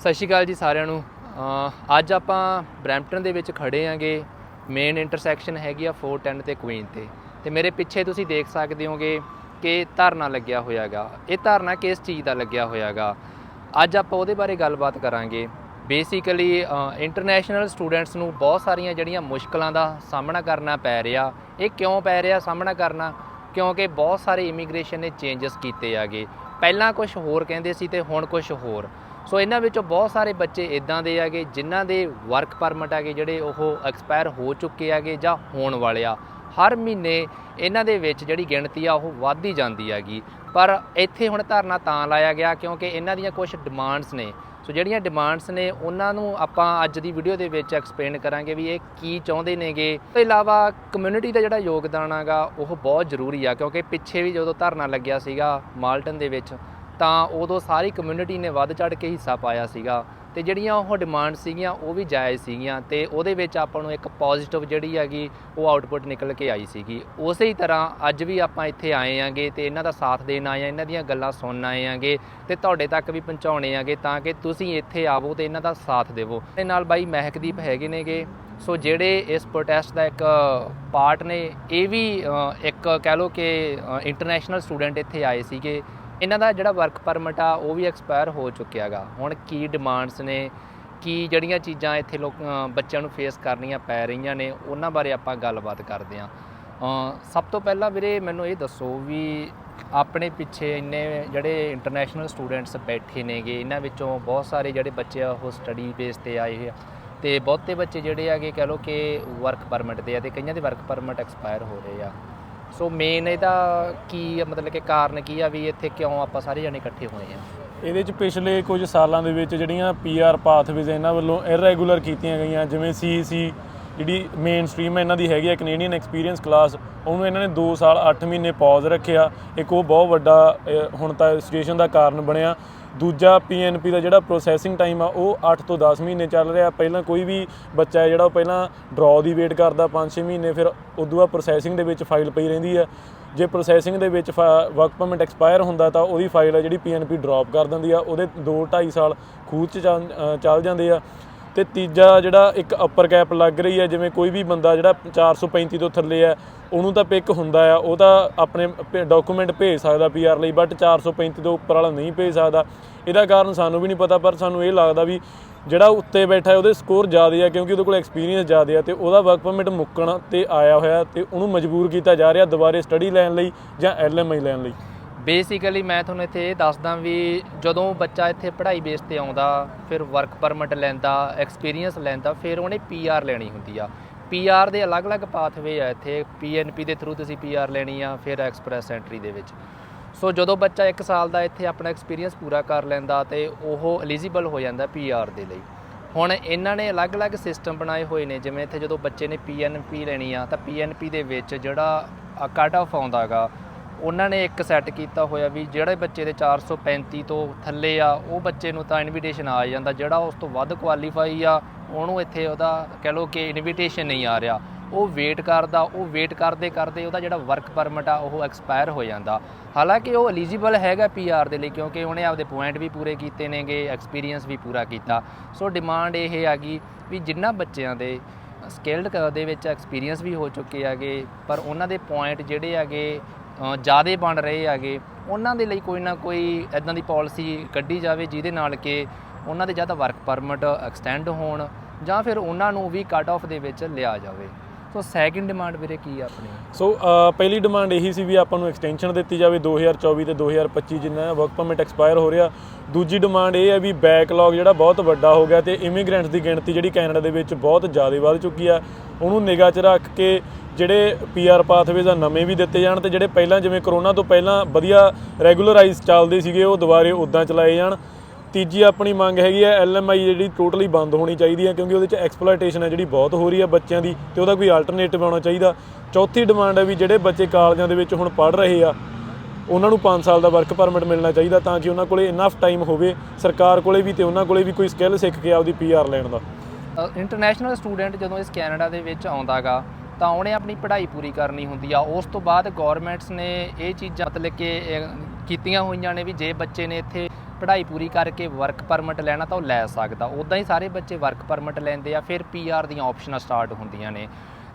ਸਤਿ ਸ਼੍ਰੀ ਅਕਾਲ ਜੀ ਸਾਰਿਆਂ ਨੂੰ। ਅੱਜ ਆਪਾਂ ਬਰੈਂਪਟਨ ਦੇ ਵਿੱਚ ਖੜੇ ਆਂਗੇ ਮੇਨ ਇੰਟਰਸੈਕਸ਼ਨ ਹੈਗੀ ਆ 410 ਤੇ ਕੁਈਨ ਤੇ। ਤੇ ਮੇਰੇ ਪਿੱਛੇ ਤੁਸੀਂ ਦੇਖ ਸਕਦੇ ਹੋਗੇ ਕਿ ਧਰਨਾ ਲੱਗਿਆ ਹੋਇਆਗਾ। ਇਹ ਧਰਨਾ ਕਿਸ ਚੀਜ਼ ਦਾ ਲੱਗਿਆ ਹੋਇਆਗਾ? ਅੱਜ ਆਪਾਂ ਉਹਦੇ ਬਾਰੇ ਗੱਲਬਾਤ ਕਰਾਂਗੇ। ਬੇਸਿਕਲੀ ਇੰਟਰਨੈਸ਼ਨਲ ਸਟੂਡੈਂਟਸ ਨੂੰ ਬਹੁਤ ਸਾਰੀਆਂ ਜਿਹੜੀਆਂ ਮੁਸ਼ਕਲਾਂ ਦਾ ਸਾਹਮਣਾ ਕਰਨਾ ਪੈ ਰਿਹਾ। ਇਹ ਕਿਉਂ ਪੈ ਰਿਹਾ ਸਾਹਮਣਾ ਕਰਨਾ? ਕਿਉਂਕਿ ਬਹੁਤ ਸਾਰੇ ਇਮੀਗ੍ਰੇਸ਼ਨ ਨੇ ਚੇਂਜਸ ਕੀਤੇ ਆਗੇ। ਪਹਿਲਾਂ ਕੁਝ ਹੋਰ ਕਹਿੰਦੇ ਸੀ ਤੇ ਹੁਣ ਕੁਝ ਹੋਰ। ਸੋ ਇਹਨਾਂ ਵਿੱਚੋਂ ਬਹੁਤ ਸਾਰੇ ਬੱਚੇ ਇਦਾਂ ਦੇ ਆਗੇ ਜਿਨ੍ਹਾਂ ਦੇ ਵਰਕ ਪਰਮਿਟ ਆਗੇ ਜਿਹੜੇ ਉਹ ਐਕਸਪਾਇਰ ਹੋ ਚੁੱਕੇ ਆਗੇ ਜਾਂ ਹੋਣ ਵਾਲੇ ਆ। ਹਰ ਮਹੀਨੇ ਇਹਨਾਂ ਦੇ ਵਿੱਚ ਜਿਹੜੀ ਗਿਣਤੀ ਆ, ਉਹ ਵੱਧਦੀ ਜਾਂਦੀ ਹੈਗੀ। ਪਰ ਇੱਥੇ ਹੁਣ ਧਰਨਾ ਤਾਂ ਲਾਇਆ ਗਿਆ ਕਿਉਂਕਿ ਇਹਨਾਂ ਦੀਆਂ ਕੁਝ ਡਿਮਾਂਡਸ ਨੇ। ਸੋ ਜਿਹੜੀਆਂ ਡਿਮਾਂਡਸ ਨੇ, ਉਹਨਾਂ ਨੂੰ ਆਪਾਂ ਅੱਜ ਦੀ ਵੀਡੀਓ ਦੇ ਵਿੱਚ ਐਕਸਪਲੇਨ ਕਰਾਂਗੇ ਵੀ ਇਹ ਕੀ ਚਾਹੁੰਦੇ ਨੇਗੇ। ਇਸ ਤੋਂ ਇਲਾਵਾ ਕਮਿਊਨਿਟੀ ਦਾ ਜਿਹੜਾ ਯੋਗਦਾਨ ਹੈਗਾ, ਉਹ ਬਹੁਤ ਜ਼ਰੂਰੀ ਆ ਕਿਉਂਕਿ ਪਿੱਛੇ ਵੀ ਜਦੋਂ ਧਰਨਾ ਲੱਗਿਆ ਸੀਗਾ ਮਾਲਟਨ ਦੇ ਵਿੱਚ ਤਾਂ ਉਦੋਂ ਸਾਰੀ ਕਮਿਊਨਿਟੀ ਨੇ ਵੱਧ ਚੜ ਕੇ ਹਿੱਸਾ ਪਾਇਆ ਸੀਗਾ ਤੇ ਜਿਹੜੀਆਂ ਉਹ ਡਿਮਾਂਡ ਸੀਗੀਆਂ, ਉਹ ਵੀ ਜਾਇਜ਼ ਸੀਗੀਆਂ ਤੇ ਉਹਦੇ ਵਿੱਚ ਆਪਾਂ ਨੂੰ ਇੱਕ ਪੋਜ਼ਿਟਿਵ ਜਿਹੜੀ ਹੈਗੀ, ਉਹ ਆਊਟਪੁੱਟ ਨਿਕਲ ਕੇ ਆਈ ਸੀਗੀ। ਉਸੇ ਹੀ ਤਰ੍ਹਾਂ ਅੱਜ ਵੀ ਆਪਾਂ ਇੱਥੇ ਆਏ ਆਂਗੇ ਤੇ ਇਹਨਾਂ ਦਾ ਸਾਥ ਦੇਣ ਆਏ ਆ, ਇਹਨਾਂ ਦੀਆਂ ਗੱਲਾਂ ਸੁਣਨ ਆਏ ਆਂਗੇ ਤੇ ਤੁਹਾਡੇ ਤੱਕ ਵੀ ਪਹੁੰਚਾਉਣੇ ਆਂਗੇ ਤਾਂ ਕਿ ਤੁਸੀਂ ਇੱਥੇ ਆਵੋ ਤੇ ਇਹਨਾਂ ਦਾ ਸਾਥ ਦੇਵੋ। ਤੇ ਨਾਲ ਬਾਈ ਮਹਿਕਦੀਪ ਹੈਗੇ ਨੇਗੇ, ਸੋ ਜਿਹੜੇ ਇਸ ਪ੍ਰੋਟੈਸਟ ਦਾ ਇੱਕ ਪਾਰਟ ਨੇ, ਇਹ ਵੀ ਇੱਕ ਕਹਿ ਲਓ ਕਿ ਇੰਟਰਨੈਸ਼ਨਲ ਸਟੂਡੈਂਟ ਇੱਥੇ ਆਏ ਸੀਗੇ। ਇਹਨਾਂ ਦਾ ਜਿਹੜਾ ਵਰਕ ਪਰਮਿਟ ਆ, ਉਹ ਵੀ ਐਕਸਪਾਇਰ ਹੋ ਚੁੱਕਿਆਗਾ। ਹੁਣ ਕੀ ਡਿਮਾਂਡਸ ਨੇ, ਕੀ ਜਿਹੜੀਆਂ ਚੀਜ਼ਾਂ ਇੱਥੇ ਲੋਕ ਬੱਚਿਆਂ ਨੂੰ ਫੇਸ ਕਰਨੀਆਂ ਪੈ ਰਹੀਆਂ ਨੇ, ਉਹਨਾਂ ਬਾਰੇ ਆਪਾਂ ਗੱਲਬਾਤ ਕਰਦੇ ਹਾਂ ਸਭ ਤੋਂ ਪਹਿਲਾਂ ਵੀਰੇ ਮੈਨੂੰ ਇਹ ਦੱਸੋ ਵੀ ਆਪਣੇ ਪਿੱਛੇ ਇੰਨੇ ਜਿਹੜੇ ਇੰਟਰਨੈਸ਼ਨਲ ਸਟੂਡੈਂਟਸ ਬੈਠੇ ਨੇਗੇ, ਇਹਨਾਂ ਵਿੱਚੋਂ ਬਹੁਤ ਸਾਰੇ ਜਿਹੜੇ ਬੱਚੇ ਆ, ਉਹ ਸਟੱਡੀ ਬੇਸ ਤੇ ਆਏ ਹੋਏ ਆ। ਤੇ ਬਹੁਤੇ ਬੱਚੇ ਜਿਹੜੇ ਹੈਗੇ ਕਹ ਲਓ ਕਿ ਵਰਕ ਪਰਮਿਟ ਦੇ ਆ, ਤੇ ਕਈਆਂ ਦੇ ਵਰਕ ਪਰਮਿਟ ਐਕਸਪਾਇਰ ਹੋ ਰਹੇ ਆ। ਸੋ ਮੇਨ ਇਹਦਾ ਕੀ ਆ, ਮਤਲਬ ਕਿ ਕਾਰਨ ਕੀ ਆ ਵੀ ਇੱਥੇ ਕਿਉਂ ਆਪਾਂ ਸਾਰੇ ਜਣੇ ਇਕੱਠੇ ਹੋਏ ਆ? ਇਹਦੇ ਚ ਪਿਛਲੇ ਕੁਝ ਸਾਲਾਂ ਦੇ ਵਿੱਚ ਜਿਹੜੀਆਂ ਪੀਆਰ ਪਾਥਵੇਜ਼ ਇਹਨਾਂ ਵੱਲੋਂ ਇਰੈਗੂਲਰ ਕੀਤੀਆਂ ਗਈਆਂ ਜਿਵੇਂ ਸੀਸੀ ਜਿਹੜੀ ਮੇਨ ਸਟਰੀਮ ਇਹਨਾਂ ਦੀ ਹੈਗੀ ਹੈ ਕੈਨੇਡੀਅਨ ਐਕਸਪੀਰੀਅੰਸ ਕਲਾਸ ਉਹਨੂੰ ਇਹਨਾਂ ਨੇ 2 ਸਾਲ 8 ਮਹੀਨੇ ਪੌਜ਼ ਰੱਖਿਆ। ਇੱਕ ਉਹ ਬਹੁਤ ਵੱਡਾ ਅਹ, ਹੁਣ ਤਾਂ ਸਿਚੁਏਸ਼ਨ ਦਾ ਕਾਰਨ ਬਣਿਆ। ਦੂਜਾ ਪੀਐਨਪੀ ਦਾ ਜਿਹੜਾ ਪ੍ਰੋਸੈਸਿੰਗ ਟਾਈਮ ਆ, ਉਹ 8 ਤੋਂ 10 ਮਹੀਨੇ ਚੱਲ ਰਿਹਾ। ਪਹਿਲਾਂ ਕੋਈ ਵੀ ਬੱਚਾ ਹੈ ਜਿਹੜਾ ਉਹ ਪਹਿਲਾਂ ਡਰਾਅ ਦੀ ਵੇਟ ਕਰਦਾ 5-6 ਮਹੀਨੇ, ਫਿਰ ਉਦੋਂ ਬਾਅਦ ਪ੍ਰੋਸੈਸਿੰਗ ਦੇ ਵਿੱਚ ਫਾਈਲ ਪਈ ਰਹਿੰਦੀ ਆ। ਜੇ ਪ੍ਰੋਸੈਸਿੰਗ ਦੇ ਵਿੱਚ ਵਰਕ ਪਰਮਿਟ ਐਕਸਪਾਇਰ ਹੁੰਦਾ ਤਾਂ ਉਹਦੀ ਫਾਈਲ ਆ ਜਿਹੜੀ ਪੀਐਨਪੀ ਡ੍ਰੌਪ ਕਰ ਦਿੰਦੀ ਆ। ਉਹਦੇ 2-2.5 ਸਾਲ ਖੂਹ 'ਚ ਚੱਲ ਚੱਲ ਜਾਂਦੇ ਆ। ਤੇ ਤੀਜਾ ਜਿਹੜਾ ਇੱਕ ਅਪਰ ਕੈਪ ਲੱਗ ਰਹੀ ਹੈ, ਜਿਵੇਂ ਕੋਈ ਵੀ ਬੰਦਾ ਜਿਹੜਾ 435 ਤੋਂ ਥੱਲੇ ਹੈ, ਉਹਨੂੰ ਤਾਂ ਪਿਕ ਹੁੰਦਾ ਆ, ਉਹ ਤਾਂ ਆਪਣੇ ਡਾਕੂਮੈਂਟ ਭੇਜ ਸਕਦਾ ਪੀਆਰ ਲਈ ਬਟ 435 ਤੋਂ ਉੱਪਰ ਵਾਲਾ ਨਹੀਂ ਭੇਜ ਸਕਦਾ। ਇਹਦਾ ਕਾਰਨ ਸਾਨੂੰ ਵੀ ਨਹੀਂ ਪਤਾ, ਪਰ ਸਾਨੂੰ ਇਹ ਲੱਗਦਾ ਵੀ ਜਿਹੜਾ ਉੱਤੇ ਬੈਠਾ ਉਹਦੇ ਸਕੋਰ ਜ਼ਿਆਦਾ ਆ, ਕਿਉਂਕਿ ਉਹਦੇ ਕੋਲ ਐਕਸਪੀਰੀਅੰਸ ਜ਼ਿਆਦਾ ਆ, ਤੇ ਉਹਦਾ ਵਰਕ ਪਰਮਿਟ ਮੁੱਕਣ ਤੇ ਆਇਆ ਹੋਇਆ, ਤੇ ਉਹਨੂੰ ਮਜਬੂਰ ਕੀਤਾ ਜਾ ਰਿਹਾ ਦੁਬਾਰੇ ਸਟੱਡੀ ਲੈਣ ਲਈ ਜਾਂ ਐਲਐਮਆਈ ਲੈਣ ਲਈ। ਬੇਸਿਕਲੀ ਮੈਂ ਤੁਹਾਨੂੰ ਇੱਥੇ ਇਹ ਦੱਸਦਾ ਵੀ ਜਦੋਂ ਬੱਚਾ ਇੱਥੇ ਪੜ੍ਹਾਈ ਬੇਸ ਤੇ ਆਉਂਦਾ, ਫਿਰ ਵਰਕ ਪਰਮਿਟ ਲੈਂਦਾ ਐਕਸਪੀਰੀਅੰਸ ਲੈਂਦਾ, ਫਿਰ ਉਹਨੇ ਪੀਆਰ ਲੈਣੀ ਹੁੰਦੀ ਆ। ਪੀਆਰ ਦੇ ਅਲੱਗ-ਅਲੱਗ ਪਾਥਵੇ ਆ ਇੱਥੇ। ਪੀਐਨਪੀ ਦੇ ਥਰੂ ਤੁਸੀਂ ਪੀਆਰ ਲੈਣੀ ਆ, ਫਿਰ ਐਕਸਪ੍ਰੈਸ ਐਂਟਰੀ ਦੇ ਵਿੱਚ। ਸੋ ਜਦੋਂ ਬੱਚਾ 1 ਸਾਲ ਦਾ ਇੱਥੇ ਆਪਣਾ ਐਕਸਪੀਰੀਅੰਸ ਪੂਰਾ ਕਰ ਲੈਂਦਾ ਤੇ ਉਹ ਐਲੀਜੀਬਲ ਹੋ ਜਾਂਦਾ ਪੀਆਰ ਦੇ ਲਈ। ਹੁਣ ਇਹਨਾਂ ਨੇ ਅਲੱਗ-ਅਲੱਗ ਸਿਸਟਮ ਬਣਾਏ ਹੋਏ ਨੇ। ਜਿਵੇਂ ਇੱਥੇ ਜਦੋਂ ਬੱਚੇ ਨੇ ਪੀਐਨਪੀ ਲੈਣੀ ਆ, ਤਾਂ ਪੀਐਨਪੀ ਦੇ ਵਿੱਚ ਜਿਹੜਾ ਕੱਟ ਆਫ ਆਉਂਦਾਗਾ ਉਹਨਾਂ ਨੇ ਇੱਕ ਸੈੱਟ ਕੀਤਾ ਹੋਇਆ ਵੀ ਜਿਹੜੇ ਬੱਚੇ ਦੇ 435 ਤੋਂ ਥੱਲੇ ਆ, ਉਹ ਬੱਚੇ ਨੂੰ ਤਾਂ ਇਨਵੀਟੇਸ਼ਨ ਆ ਜਾਂਦਾ, ਜਿਹੜਾ ਉਸ ਤੋਂ ਵੱਧ ਕੁਆਲੀਫਾਈ ਆ, ਉਹਨੂੰ ਇੱਥੇ ਉਹਦਾ ਕਹਿ ਲਓ ਕਿ ਇਨਵੀਟੇਸ਼ਨ ਨਹੀਂ ਆ ਰਿਹਾ। ਉਹ ਵੇਟ ਕਰਦਾ, ਉਹ ਵੇਟ ਕਰਦੇ ਕਰਦੇ ਉਹਦਾ ਜਿਹੜਾ ਵਰਕ ਪਰਮਿਟ ਆ, ਉਹ ਐਕਸਪਾਇਰ ਹੋ ਜਾਂਦਾ। ਹਾਲਾਂਕਿ ਉਹ ਐਲੀਜੀਬਲ ਹੈਗਾ ਪੀਆਰ ਦੇ ਲਈ, ਕਿਉਂਕਿ ਉਹਨੇ ਆਪਦੇ ਪੁਆਇੰਟ ਵੀ ਪੂਰੇ ਕੀਤੇ ਨੇਗੇ ਐਕਸਪੀਰੀਅੰਸ ਵੀ ਪੂਰਾ ਕੀਤਾ। ਸੋ ਡਿਮਾਂਡ ਇਹ ਆ ਗਈ ਵੀ ਜਿੰਨਾ ਬੱਚਿਆਂ ਦੇ ਸਕਿਲਡ ਦੇ ਵਿੱਚ ਐਕਸਪੀਰੀਅੰਸ ਵੀ ਹੋ ਚੁੱਕੇ ਹੈਗੇ, ਪਰ ਉਹਨਾਂ ਦੇ ਪੁਆਇੰਟ ਜਿਹੜੇ ਹੈਗੇ ਜਿਆਦੇ ਬਣ ਰਹੇ ਹੈਗੇ, ਉਹਨਾਂ ਦੇ ਲਈ ਕੋਈ ਨਾ ਕੋਈ ਇਦਾਂ ਦੀ ਪਾਲਿਸੀ ਕੱਢੀ ਜਾਵੇ ਜਿਹਦੇ ਨਾਲ ਕਿ ਉਹਨਾਂ ਦੇ ਜਾਂ ਤਾਂ ਵਰਕ ਪਰਮਿਟ ਐਕਸਟੈਂਡ ਹੋਣ ਜਾਂ ਫਿਰ ਉਹਨਾਂ ਨੂੰ ਵੀ ਕੱਟ ਆਫ ਦੇ ਵਿੱਚ ਲਿਆ ਜਾਵੇ। ਸੋ ਸੈਕਿੰਡ ਡਿਮਾਂਡ ਵੀਰੇ ਕੀ ਆ ਆਪਣੀ? ਸੋ ਪਹਿਲੀ ਡਿਮਾਂਡ ਇਹੀ ਸੀ ਵੀ ਆਪਾਂ ਨੂੰ ਐਕਸਟੈਂਸ਼ਨ ਦਿੱਤੀ ਜਾਵੇ 2024 ਤੇ 2025 ਜਿੰਨਾ ਵਰਕ ਪਰਮਿਟ ਐਕਸਪਾਇਰ ਹੋ ਰਿਹਾ। ਦੂਜੀ ਡਿਮਾਂਡ ਇਹ ਹੈ ਵੀ ਬੈਕਲੌਗ ਜਿਹੜਾ ਬਹੁਤ ਵੱਡਾ ਹੋ ਗਿਆ ਤੇ ਇਮੀਗ੍ਰੈਂਟਸ ਦੀ ਗਿਣਤੀ ਜਿਹੜੀ ਕੈਨੇਡਾ ਦੇ ਵਿੱਚ ਬਹੁਤ ਜ਼ਿਆਦਾ ਵੱਧ ਚੁੱਕੀ ਆ। ਉਹਨੂੰ ਨਿਗਾਹ 'ਚ ਰੱਖ ਕੇ ਜਿਹੜੇ ਪੀਆਰ ਪਾਥਵੇਜ਼ ਆ ਨਵੇਂ ਵੀ ਦਿੱਤੇ ਜਾਣ ਤੇ ਜਿਹੜੇ ਪਹਿਲਾਂ ਜਿਵੇਂ ਕਰੋਨਾ ਤੋਂ ਪਹਿਲਾਂ ਵਧੀਆ ਰੈਗੂਲਰਾਈਜ਼ ਚੱਲਦੇ ਸੀਗੇ, ਉਹ ਦੁਬਾਰੇ ਉਦਾਂ ਚਲਾਏ ਜਾਣ। ਤੀਜੀ ਆਪਣੀ ਮੰਗ ਹੈਗੀ ਹੈ ਐਲਐਮਆਈ ਜਿਹੜੀ ਟੋਟਲੀ ਬੰਦ ਹੋਣੀ ਚਾਹੀਦੀ ਹੈ ਕਿਉਂਕਿ ਉਹਦੇ ਚ ਐਕਸਪਲੋਇਟੇਸ਼ਨ ਹੈ ਜਿਹੜੀ ਬਹੁਤ ਹੋ ਰਹੀ ਹੈ ਬੱਚਿਆਂ ਦੀ ਤੇ ਉਹਦਾ ਕੋਈ ਆਲਟਰਨੇਟਿਵ ਆਉਣਾ ਚਾਹੀਦਾ। ਚੌਥੀ ਡਿਮਾਂਡ ਹੈ ਵੀ ਜਿਹੜੇ ਬੱਚੇ ਕਾਲਜਾਂ ਦੇ ਵਿੱਚ ਹੁਣ ਪੜ੍ਹ ਰਹੇ ਆ, ਉਹਨਾਂ ਨੂੰ 5 ਸਾਲ ਦਾ ਵਰਕ ਪਰਮਿਟ ਮਿਲਣਾ ਚਾਹੀਦਾ ਤਾਂ ਕਿ ਉਹਨਾਂ ਕੋਲੇ ਇਨਫ ਟਾਈਮ ਹੋਵੇ, ਸਰਕਾਰ ਕੋਲੇ ਵੀ ਤੇ ਉਹਨਾਂ ਕੋਲੇ ਵੀ ਕੋਈ ਸਕਿੱਲ ਸਿੱਖ ਕੇ ਆਪਦੀ ਪੀਆਰ ਲੈਣ ਦਾ। ਇੰਟਰਨੈਸ਼ਨਲ ਸਟੂਡੈਂਟ ਜਦੋਂ ਇਸ ਕੈਨੇਡਾ ਦੇ ਵਿੱਚ ਆਉਂਦਾਗਾ, ਤਾਂ ਉਹਨੇ ਆਪਣੀ ਪੜ੍ਹਾਈ ਪੂਰੀ ਕਰਨੀ ਹੁੰਦੀ ਆ। ਉਸ ਤੋਂ ਬਾਅਦ ਗਵਰਨਮੈਂਟਸ ਨੇ ਇਹ ਚੀਜ਼ਾਂ ਮਤਲਬ ਕਿ ਕੀਤੀਆਂ ਹੋਈਆਂ ਨੇ ਵੀ ਜੇ ਬੱਚੇ ਨੇ ਇੱਥੇ ਪੜ੍ਹਾਈ ਪੂਰੀ ਕਰਕੇ ਵਰਕ ਪਰਮਿਟ ਲੈਣਾ ਤਾਂ ਉਹ ਲੈ ਸਕਦਾ। ਉਦਾਂ ਹੀ ਸਾਰੇ ਬੱਚੇ ਵਰਕ ਪਰਮਿਟ ਲੈਂਦੇ ਆ, ਫਿਰ ਪੀਆਰ ਦੀਆਂ ਆਪਸ਼ਨਾਂ ਸਟਾਰਟ ਹੁੰਦੀਆਂ ਨੇ।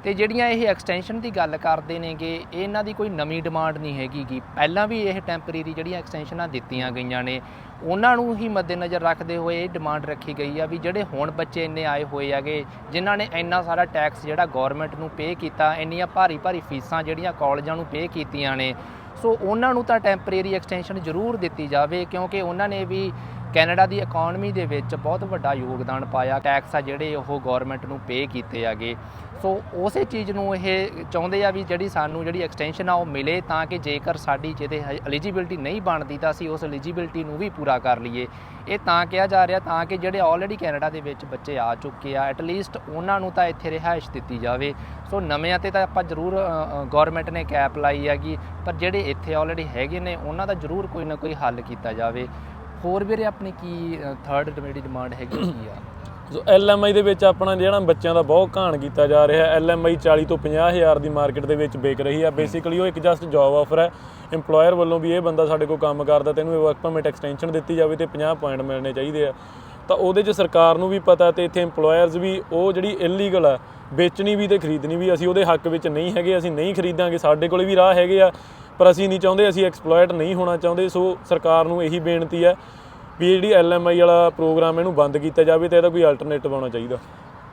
ਤੇ ਜਿਹੜੀਆਂ ਇਹ ਐਕਸਟੈਂਸ਼ਨ ਦੀ ਗੱਲ ਕਰਦੇ ਨੇਗੇ, ਇਹਨਾਂ ਦੀ ਕੋਈ ਨਵੀਂ ਡਿਮਾਂਡ ਨਹੀਂ ਹੈਗੀ ਗੀ। ਪਹਿਲਾਂ ਵੀ ਇਹ ਟੈਂਪਰੇਰੀ ਜਿਹੜੀਆਂ ਐਕਸਟੈਂਸ਼ਨਾਂ ਦਿੱਤੀਆਂ ਗਈਆਂ ਨੇ, ਉਹਨਾਂ ਨੂੰ ਹੀ ਮੱਦੇਨਜ਼ਰ ਰੱਖਦੇ ਹੋਏ ਇਹ ਡਿਮਾਂਡ ਰੱਖੀ ਗਈ ਆ ਵੀ ਜਿਹੜੇ ਹੁਣ ਬੱਚੇ ਇੰਨੇ ਆਏ ਹੋਏ ਹੈਗੇ, ਜਿਨ੍ਹਾਂ ਨੇ ਇੰਨਾ ਸਾਰਾ ਟੈਕਸ ਜਿਹੜਾ ਗਵਰਨਮੈਂਟ ਨੂੰ ਪੇ ਕੀਤਾ, ਇੰਨੀਆਂ ਭਾਰੀ ਭਾਰੀ ਫੀਸਾਂ ਜਿਹੜੀਆਂ ਕਾਲਜਾਂ ਨੂੰ ਪੇ ਕੀਤੀਆਂ ਨੇ ਸੋ ਉਹਨਾਂ ਨੂੰ ਤਾਂ ਟੈਂਪਰੇਰੀ ਐਕਸਟੈਂਸ਼ਨ ਜ਼ਰੂਰ ਦਿੱਤੀ ਜਾਵੇ ਕਿਉਂਕਿ ਉਹਨਾਂ ਨੇ ਵੀ ਕੈਨੇਡਾ ਦੀ ਇਕਨੋਮੀ ਦੇ ਵਿੱਚ ਬਹੁਤ ਵੱਡਾ ਯੋਗਦਾਨ ਪਾਇਆ। ਟੈਕਸ ਆ ਜਿਹੜੇ ਉਹ ਗਵਰਨਮੈਂਟ ਨੂੰ ਪੇ ਕੀਤੇ ਆਗੇ ਸੋ ਉਸੇ ਚੀਜ਼ ਨੂੰ ਇਹ ਚਾਹੁੰਦੇ ਆ ਵੀ ਜਿਹੜੀ ਸਾਨੂੰ ਜਿਹੜੀ ਐਕਸਟੈਂਸ਼ਨ ਆ ਉਹ ਮਿਲੇ ਤਾਂ ਕਿ ਜੇਕਰ ਸਾਡੀ ਜਿਹਦੇ ਐਲੀਜੀਬਿਲਟੀ ਨਹੀਂ ਬਣਦੀ ਤਾਂ ਅਸੀਂ ਉਸ ਐਲੀਜੀਬਿਲਟੀ ਨੂੰ ਵੀ ਪੂਰਾ ਕਰ ਲਈਏ। ਇਹ ਤਾਂ ਕਿਹਾ ਜਾ ਰਿਹਾ ਤਾਂ ਕਿ ਜਿਹੜੇ ਆਲਰੇਡੀ ਕੈਨੇਡਾ ਦੇ ਵਿੱਚ ਬੱਚੇ ਆ ਚੁੱਕੇ ਆ ਐਟਲੀਸਟ ਉਹਨਾਂ ਨੂੰ ਤਾਂ ਇੱਥੇ ਰਿਹਾਇਸ਼ ਦਿੱਤੀ ਜਾਵੇ। ਸੋ ਨਵਿਆਂ ਤੇ ਤਾਂ ਆਪਾਂ ਜ਼ਰੂਰ ਗਵਰਨਮੈਂਟ ਨੇ ਕੈਪ ਲਾਈ ਹੈਗੀ, ਪਰ ਜਿਹੜੇ ਇੱਥੇ ਆਲਰੇਡੀ ਹੈਗੇ ਨੇ, ਉਹਨਾਂ ਦਾ ਜ਼ਰੂਰ ਕੋਈ ਨਾ ਕੋਈ ਹੱਲ ਕੀਤਾ ਜਾਵੇ। ਹੋਰ ਵੀਰੇ ਆਪਣੀ ਕੀ ਥਰਡ ਡਿਮਾਂਡ ਡਿਮਾਂਡ ਹੈਗੀ ਉਹ ਕੀ ਆ? ਸੋ ਐਲਐਮਆਈ ਦੇ ਵਿੱਚ ਆਪਣਾ ਜਿਹੜਾ ਬੱਚਿਆਂ ਦਾ ਬਹੁਤ ਘਾਣ ਕੀਤਾ ਜਾ ਰਿਹਾ ਹੈ। ਐਲਐਮਆਈ 40 ਤੋਂ 50 ਹਜ਼ਾਰ ਦੀ ਮਾਰਕੀਟ ਦੇ ਵਿੱਚ ਵਿਕ ਰਹੀ ਆ ਬੇਸਿਕਲੀ ਉਹ ਇੱਕ ਜਸਟ ਜੌਬ ਆਫਰ ਹੈ। EMPLOYER ਵੱਲੋਂ ਵੀ ਇਹ ਬੰਦਾ ਸਾਡੇ ਕੋਲ ਕੰਮ ਕਰਦਾ ਤੈਨੂੰ ਵਰਕ ਪਰਮਿਟ ਐਕਸਟੈਂਸ਼ਨ ਦਿੱਤੀ ਜਾਵੇ ਤੇ 50 ਪੁਆਇੰਟ ਮਿਲਣੇ ਚਾਹੀਦੇ ਆ। ਤਾਂ ਉਹਦੇ 'ਚ ਸਰਕਾਰ ਨੂੰ ਵੀ ਪਤਾ ਤੇ ਇੱਥੇ EMPLOYERS ਵੀ ਉਹ ਜਿਹੜੀ ਇਲੀਗਲ ਆ, ਵੇਚਣੀ ਵੀ ਤੇ ਖਰੀਦਣੀ ਵੀ ਅਸੀਂ ਉਹਦੇ ਹੱਕ ਵਿੱਚ ਨਹੀਂ ਹੈਗੇ, ਅਸੀਂ ਨਹੀਂ ਖਰੀਦਾਂਗੇ। ਸਾਡੇ ਕੋਲੇ ਵੀ ਰਾਹ ਹੈਗੇ ਆ। ਪਰ ਅਸੀਂ ਨਹੀਂ ਚਾਹੁੰਦੇ, ਅਸੀਂ ਐਕਸਪਲੋਇਟ ਨਹੀਂ ਹੋਣਾ ਚਾਹੁੰਦੇ, ਸੋ ਸਰਕਾਰ ਨੂੰ ਇਹੀ ਬੇਨਤੀ ਹੈ ਵੀ ਇਹ ਜਿਹੜੀ ਐਲਐਮਆਈ ਵਾਲਾ ਪ੍ਰੋਗਰਾਮ ਇਹਨੂੰ ਬੰਦ ਕੀਤਾ ਜਾਵੇ ਤੇ ਇਹਦਾ ਕੋਈ ਅਲਟਰਨੇਟਿਵ ਆਉਣਾ ਚਾਹੀਦਾ।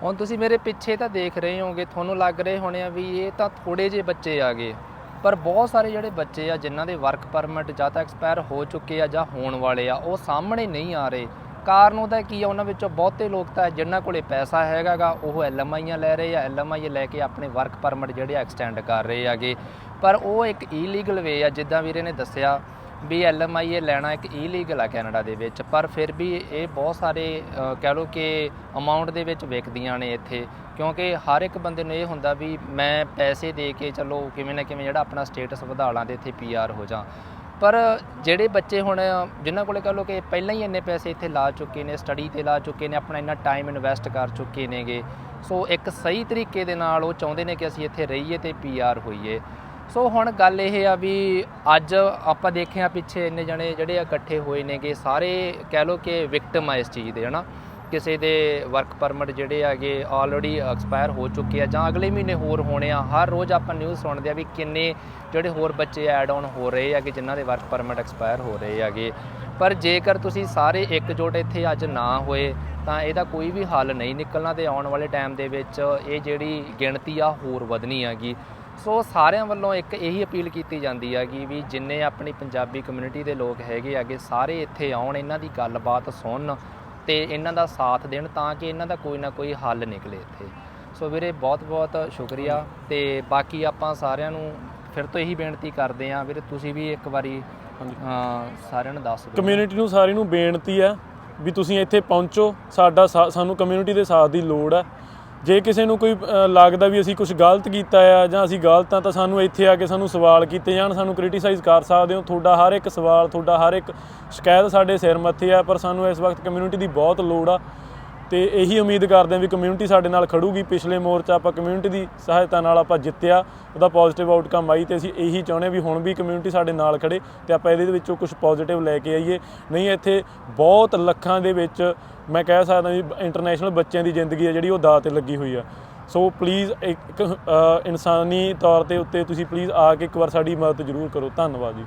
ਹੁਣ ਤੁਸੀਂ ਮੇਰੇ ਪਿੱਛੇ ਤਾਂ ਦੇਖ ਰਹੇ ਹੋਗੇ, ਤੁਹਾਨੂੰ ਲੱਗ ਰਹੇ ਹੋਣੇ ਆ ਵੀ ਇਹ ਤਾਂ ਥੋੜੇ ਜਿਹੇ ਬੱਚੇ ਆ ਗਏ। ਪਰ ਬਹੁਤ ਸਾਰੇ ਜਿਹੜੇ ਬੱਚੇ ਆ, ਜਿਨ੍ਹਾਂ ਦੇ ਵਰਕ ਪਰਮਿਟ ਜਾਂ ਤਾਂ ਐਕਸਪਾਇਰ ਹੋ ਚੁੱਕੇ ਆ ਜਾਂ ਹੋਣ ਵਾਲੇ ਆ, ਉਹ ਸਾਹਮਣੇ ਨਹੀਂ ਆ ਰਹੇ। ਕਾਰਨ ਉਹਦਾ ਕੀ ਆ, ਉਹਨਾਂ ਵਿੱਚੋਂ ਬਹੁਤੇ ਲੋਕ ਤਾਂ ਜਿਨ੍ਹਾਂ ਕੋਲੇ ਪੈਸਾ ਹੈਗਾਗਾ, ਉਹ ਐਲਐਮਆਈਆਂ ਲੈ ਰਹੇ ਆ ਐਲਐਮਆਈ ਲੈ ਕੇ ਆਪਣੇ ਵਰਕ ਪਰਮਿਟ ਜਿਹੜੇ ਐਕਸਟੈਂਡ ਕਰ ਰਹੇ ਆਗੇ। ਪਰ ਉਹ ਇੱਕ ਇਲੀਗਲ ਵੇ ਆ, ਜਿੱਦਾਂ ਵੀਰੇ ਨੇ ਦੱਸਿਆ ਵੀ ਐਲਐਮਆਈ ਇਹ ਲੈਣਾ ਇੱਕ ਇਲੀਗਲ ਆ ਕੈਨੇਡਾ ਦੇ ਵਿੱਚ, ਪਰ ਫਿਰ ਵੀ ਇਹ ਬਹੁਤ ਸਾਰੇ ਕਹਿ ਲਓ ਕਿ ਅਮਾਉਂਟ ਦੇ ਵਿੱਚ ਵਿਕਦੀਆਂ ਨੇ ਇੱਥੇ। ਕਿਉਂਕਿ ਹਰ ਇੱਕ ਬੰਦੇ ਨੂੰ ਇਹ ਹੁੰਦਾ ਵੀ ਮੈਂ ਪੈਸੇ ਦੇ ਕੇ ਚਲੋ ਕਿਵੇਂ ਨਾ ਕਿਵੇਂ ਜਿਹੜਾ ਆਪਣਾ ਸਟੇਟਸ ਵਧਾ ਲਾਂ ਤੇ ਇੱਥੇ ਪੀਆਰ ਹੋ ਜਾ। ਪਰ ਜਿਹੜੇ ਬੱਚੇ ਹੁਣ, ਜਿਨ੍ਹਾਂ ਕੋਲੇ ਕਹ ਲਓ ਕਿ ਪਹਿਲਾਂ ਹੀ ਇੰਨੇ ਪੈਸੇ ਇੱਥੇ ਲਾ ਚੁੱਕੇ ਨੇ ਸਟੱਡੀ ਤੇ ਲਾ ਚੁੱਕੇ ਨੇ, ਆਪਣਾ ਇੰਨਾ ਟਾਈਮ ਇਨਵੈਸਟ ਕਰ ਚੁੱਕੇ ਨੇਗੇ, ਸੋ ਇੱਕ ਸਹੀ ਤਰੀਕੇ ਦੇ ਨਾਲ ਉਹ ਚਾਹੁੰਦੇ ਨੇ ਕਿ ਅਸੀਂ ਇੱਥੇ ਰਹੀਏ ਤੇ ਪੀਆਰ ਹੋਈਏ। ਸੋ ਹੁਣ ਗੱਲ ਇਹ ਆ ਵੀ ਅੱਜ ਆਪਾਂ ਦੇਖਿਆ ਪਿੱਛੇ ਇੰਨੇ ਜਣੇ ਜਿਹੜੇ ਇਕੱਠੇ ਹੋਏ ਨੇਗੇ, ਸਾਰੇ ਕਹਿ ਲਓ ਕਿ ਵਿਕਟਮ ਆ ਇਸ ਚੀਜ਼ ਦੇ, ਹਨਾ? ਕਿਸੇ ਦੇ ਵਰਕ ਪਰਮਿਟ ਜਿਹੜੇ ਹੈਗੇ ਆਲਰੇਡੀ ਐਕਸਪਾਇਰ ਹੋ ਚੁੱਕੇ ਆ ਜਾਂ ਅਗਲੇ ਮਹੀਨੇ ਹੋਰ ਹੋਣੇ ਆ, ਹਰ ਰੋਜ਼ ਆਪਾਂ ਨਿਊਜ਼ ਸੁਣਦੇ ਆ ਵੀ ਕਿੰਨੇ ਜਿਹੜੇ ਹੋਰ ਬੱਚੇ ਐਡ ਆਨ ਹੋ ਰਹੇ ਹੈਗੇ ਜਿਨ੍ਹਾਂ ਦੇ ਵਰਕ ਪਰਮਿਟ ਐਕਸਪਾਇਰ ਹੋ ਰਹੇ ਹੈਗੇ। ਪਰ ਜੇਕਰ ਤੁਸੀਂ ਸਾਰੇ ਇਕਜੁੱਟ ਇੱਥੇ ਅੱਜ ਨਾ ਹੋਏ, ਤਾਂ ਇਹਦਾ ਕੋਈ ਵੀ ਹੱਲ ਨਹੀਂ ਨਿਕਲਣਾ ਤੇ ਆਉਣ ਵਾਲੇ ਟਾਈਮ ਦੇ ਵਿੱਚ ਇਹ ਜਿਹੜੀ ਗਿਣਤੀ ਆ ਹੋਰ ਵਧਣੀ ਹੈਗੀ। ਸੋ ਸਾਰਿਆਂ ਵੱਲੋਂ ਇੱਕ ਇਹੀ ਅਪੀਲ ਕੀਤੀ ਜਾਂਦੀ ਹੈਗੀ ਵੀ ਜਿੰਨੇ ਆਪਣੀ ਪੰਜਾਬੀ ਕਮਿਊਨਿਟੀ ਦੇ ਲੋਕ ਹੈਗੇ ਹੈਗੇ, ਸਾਰੇ ਇੱਥੇ ਆਉਣ, ਇਹਨਾਂ ਦੀ ਗੱਲਬਾਤ ਸੁਣਨ ਤੇ ਇਹਨਾਂ ਦਾ ਸਾਥ ਦੇਣ ਤਾਂ ਕਿ ਇਹਨਾਂ ਦਾ ਕੋਈ ਨਾ ਕੋਈ ਹੱਲ ਨਿਕਲੇ ਇੱਥੇ। ਸੋ ਵੀਰੇ ਬਹੁਤ ਬਹੁਤ ਸ਼ੁਕਰੀਆ ਤੇ ਬਾਕੀ ਆਪਾਂ ਸਾਰਿਆਂ ਨੂੰ ਫਿਰ ਤੋਂ ਇਹੀ ਬੇਨਤੀ ਕਰਦੇ ਆਂ ਵੀਰੇ ਤੁਸੀਂ ਵੀ ਇੱਕ ਵਾਰੀ ਸਾਰਿਆਂ ਨੂੰ ਦੱਸ ਦਿਓ। ਕਮਿਊਨਿਟੀ ਨੂੰ ਸਾਰੀ ਨੂੰ ਬੇਨਤੀ ਹੈ ਵੀ ਤੁਸੀਂ ਇੱਥੇ ਪਹੁੰਚੋ। ਸਾਡਾ ਸਾਨੂੰ ਕਮਿਊਨਿਟੀ ਦੇ ਸਾਥ ਦੀ ਲੋੜ ਹੈ। ਜੇ ਕਿਸੇ ਨੂੰ ਕੋਈ ਲੱਗਦਾ ਵੀ ਅਸੀਂ ਕੁਝ ਗਲਤ ਕੀਤਾ ਆ ਜਾਂ ਅਸੀਂ ਗਲਤ ਆ, ਤਾਂ ਸਾਨੂੰ ਇੱਥੇ ਆ ਕੇ ਸਾਨੂੰ ਸਵਾਲ ਕੀਤੇ ਜਾਣ, ਸਾਨੂੰ ਕ੍ਰਿਟੀਸਾਈਜ਼ ਕਰ ਸਕਦੇ ਹੋ। ਤੁਹਾਡਾ ਹਰ ਇੱਕ ਸਵਾਲ, ਤੁਹਾਡਾ ਹਰ ਇੱਕ ਸ਼ਿਕਾਇਤ ਸਾਡੇ ਸਿਰ ਮੱਥੇ ਆ, ਪਰ ਸਾਨੂੰ ਇਸ ਵਕਤ ਕਮਿਊਨਿਟੀ ਦੀ ਬਹੁਤ ਲੋੜ ਆ। ਤੇ ਇਹੀ ਉਮੀਦ ਕਰਦੇ ਹਾਂ ਵੀ ਕਮਿਊਨਿਟੀ ਸਾਡੇ ਨਾਲ ਖੜੂਗੀ। ਪਿਛਲੇ ਮੋਰਚਾ ਆਪਾਂ ਕਮਿਊਨਿਟੀ ਦੀ ਸਹਾਇਤਾ ਨਾਲ ਆਪਾਂ ਜਿੱਤਿਆ, ਉਹਦਾ ਪੋਜ਼ਿਟਿਵ ਆਊਟਕਮ ਆਈ ਤੇ ਅਸੀਂ ਇਹੀ ਚਾਹੁੰਦੇ ਹਾਂ ਵੀ ਹੁਣ ਵੀ ਕਮਿਊਨਿਟੀ ਸਾਡੇ ਨਾਲ ਖੜੇ ਤੇ ਆਪਾਂ ਇਹਦੇ ਵਿੱਚੋਂ ਕੁਝ ਪੋਜ਼ਿਟਿਵ ਲੈ ਕੇ ਆਈਏ। ਨਹੀਂ, ਇੱਥੇ ਬਹੁਤ ਲੱਖਾਂ ਦੇ ਵਿੱਚ ਮੈਂ ਕਹਿ ਸਕਦਾ ਵੀ ਇੰਟਰਨੈਸ਼ਨਲ ਬੱਚਿਆਂ ਦੀ ਜ਼ਿੰਦਗੀ ਹੈ ਜਿਹੜੀ ਉਹ ਦਾਅ ਤੇ ਲੱਗੀ ਹੋਈ ਆ। ਸੋ ਪਲੀਜ਼ ਇੱਕ ਇਨਸਾਨੀ ਤੌਰ ਤੇ ਉੱਤੇ ਤੁਸੀਂ ਪਲੀਜ਼ ਆ ਕੇ ਇੱਕ ਵਾਰ ਸਾਡੀ ਮਦਦ ਜ਼ਰੂਰ ਕਰੋ। ਧੰਨਵਾਦ ਜੀ।